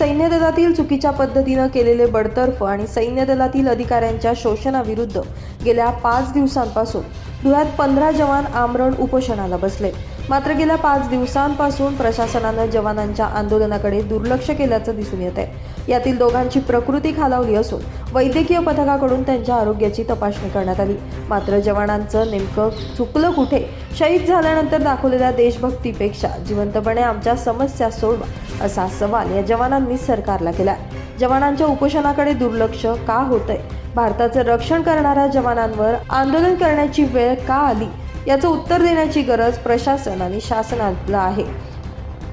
सैन्य दलातील चुकीच्या पद्धतीनं केलेले बडतर्फ आणि सैन्य दलातील अधिकाऱ्यांच्या शोषणाविरुद्ध गेल्या पाच दिवसांपासून धुळ्यात पंधरा जवान आमरण उपोषणाला बसले. मात्र गेल्या पाच दिवसांपासून प्रशासनानं जवानांच्या आंदोलनाकडे दुर्लक्ष केल्याचं दिसून येत आहे यातील दोघांची प्रकृती खालावली असून वैद्यकीय पथकाकडून त्यांच्या आरोग्याची तपासणी करण्यात आली. मात्र जवानांचं नेमकं चुकलं कुठे? शहीद झाल्यानंतर दाखवलेल्या देशभक्तीपेक्षा जिवंतपणे आमच्या समस्या सोडवा असा सवाल या जवानांनी सरकारला केला जवानांच्या उपोषणाकडे दुर्लक्ष का होतंय? भारताचं रक्षण करणाऱ्या जवानांवर आंदोलन करण्याची वेळ का आली? याचं उत्तर देण्याची गरज प्रशासन आणि शासनाला आहे.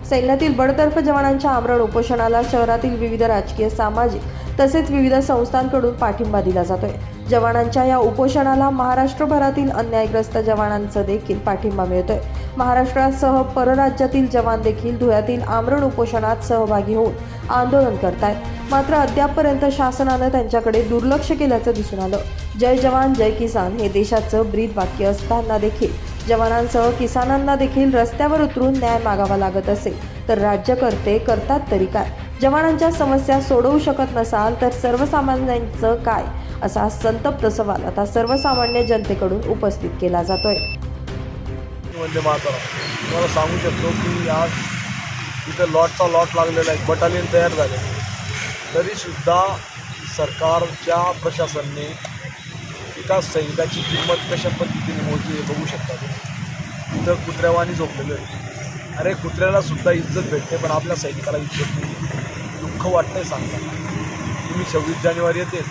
सैन्यातील बडतर्फ जवानांच्या आमरण उपोषणाला शहरातील विविध राजकीय सामाजिक तसेच विविध संस्थांकडून पाठिंबा दिला जातोय. जवानांच्या या उपोषणाला महाराष्ट्रभरातील अन्यायग्रस्त जवानांचा देखील पाठिंबा मिळतोय. महाराष्ट्रासह परराज्यातील जवान देखील धुळ्यातील आमरण उपोषणात सहभागी होऊन आंदोलन करतायत. मात्र अद्यापपर्यंत शासनानं त्यांच्याकडे दुर्लक्ष केल्याचं दिसून आलं. जय जवान जय किसान हे देशाचं ब्रीद वाक्य असताना देखील. जवानांसह किसानांना देखील रस्त्यावर उतरून न्याय मागावा लागत असेल तर राज्यकर्ते करतात तरी काय? जवानांच्या समस्या सोडवू शकत नसाल तर सर्वसामान्यांचं काय? असा संतप्त सवाल आता सर्वसामान्य जनतेकडून उपस्थित केला जातोय. वंदे मातरम. तुम्हाला सांगू शकतो की आज इथं लॉटचा लॉट लागलेला आहे. बटालियन तयार झाले. तरीसुद्धा सरकारच्या प्रशासनाने एका सैनिकाची किंमत कशा पद्धतीने मोजली हे बघू शकता तुम्ही. इथं कुत्र्यावानी झोपलेलं आहे. अरे कुत्र्यालासुद्धा इज्जत भेटते पण आपल्या सैनिकाला इज्जत नाही. दुःख वाटतंय सांगता तुम्ही सव्वीस जानेवारी येते.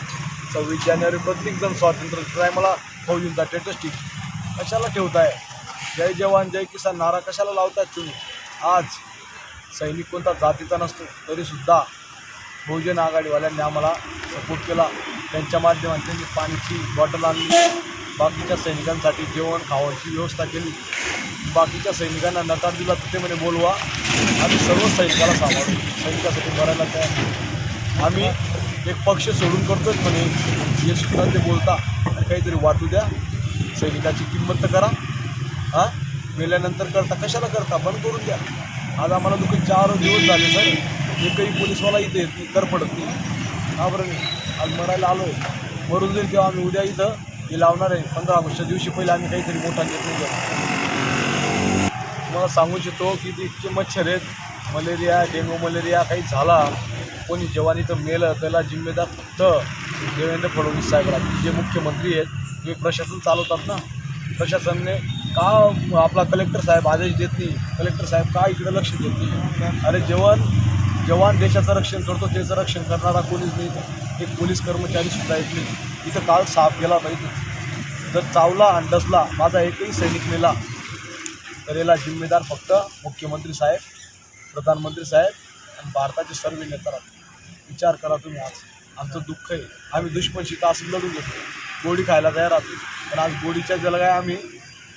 सव्वीस जानेवारी प्रत्येकजण स्वातंत्र्य टायमाला फौजींचा स्टेटस ठीक. कशाला ठेवताय? जय जवान जय किसान. नारा कशाला लावतात तुम्ही? आज सैनिक कोणता जातीचा नसतो तरीसुद्धा बहुजन आघाडीवाल्यांनी आम्हाला सपोर्ट केला. त्यांच्या माध्यमात त्यांनी पाण्याची बॉटल आणली. बाकीच्या सैनिकांसाठी जेवण खावायची व्यवस्था केली. बाकीच्या सैनिकांना नकार दिला तर ते म्हणे बोलवा. आम्ही सर्व सैनिकाला सांभाळू. सैनिकासाठी भरायला तयार आम्ही एक पक्ष सोडून करतोच म्हणे हे सुद्धा ते बोलता. काहीतरी वाटू द्या. सैनिकाची किंमत तर करा. हां? मेल्यानंतर करता. कशाला करता? बंद करून द्या. आज आम्हाला दुःख चार दिवस झाले सर एकही पोलीसवाला इथे येत नाही कर पडत नाही. हा बरं आज मरायला आलो आहे मरून जाईल तेव्हा आम्ही उद्या इथं हे लावणार आहे. पंधरा ऑगस्टच्या दिवशी पहिले आम्ही काहीतरी मोठा घेत नाही तुम्हाला सांगू इच्छितो की ते इतके मच्छर आहेत. मलेरिया डेंगू मलेरिया काही झाला. कोणी जवान इथं मेलं त्याला जिम्मेदार फक्त देवेंद्र फडणवीस साहेबला जे मुख्यमंत्री आहेत ते प्रशासन चालवतात ना. प्रशासनने का आपला कलेक्टर साहेब आदेश देत नाही? कलेक्टर साहेब का इकडे लक्ष देत नाही? अरे जेवण जवान देशाचं रक्षण करतो त्याचं रक्षण करणारा कोणीच नाही एक पोलीस कर्मचारी सुद्धा येत नाही. इथं काल साफ गेला पाहिजे. जर चावला आणि डसला माझा एकही सैनिक मेला तर याला जिम्मेदार फक्त मुख्यमंत्री साहेब प्रधानमंत्री साहेब आणि भारताचे सर्व नेता विचार करा तुम्ही आज. आमचं दुःख आहे. आम्ही दुश्मनशी तास लढून घेतो. गोडी खायला तयार राहतो पण आज गोडीच्या जलगाय आम्ही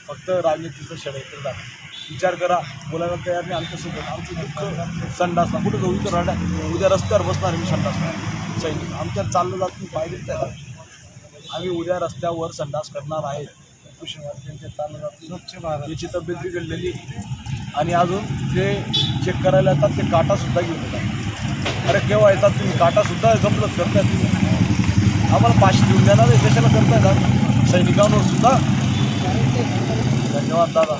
फक्त राजनीतीचं षडयंत्र दाखवतो. विचार करा. बोलायला तयार नाही आमच्यासोबत. आमचं दुःख संडासला कुठं जाऊ? इथं राहणार. उद्या रस्त्यावर बसणार मी संडासला सैनिक. आमच्यात चाललं जात नाही. पाहिजे त्याला आम्ही उद्या रस्त्यावर संडास करणार आहेत चाललं जात स्वच्छ भारत. याची तब्येत बिघडलेली आणि अजून जे चेक करायला येतात ते काटासुद्धा घेऊन येतात. अरे केव्हा येतात तुम्ही? काटासुद्धा जमलत करताय तुम्ही आम्हाला पाचशे देऊन देणार आहे. कशाला करताय का सैनिकांवर सुद्धा. धन्यवाद दादा.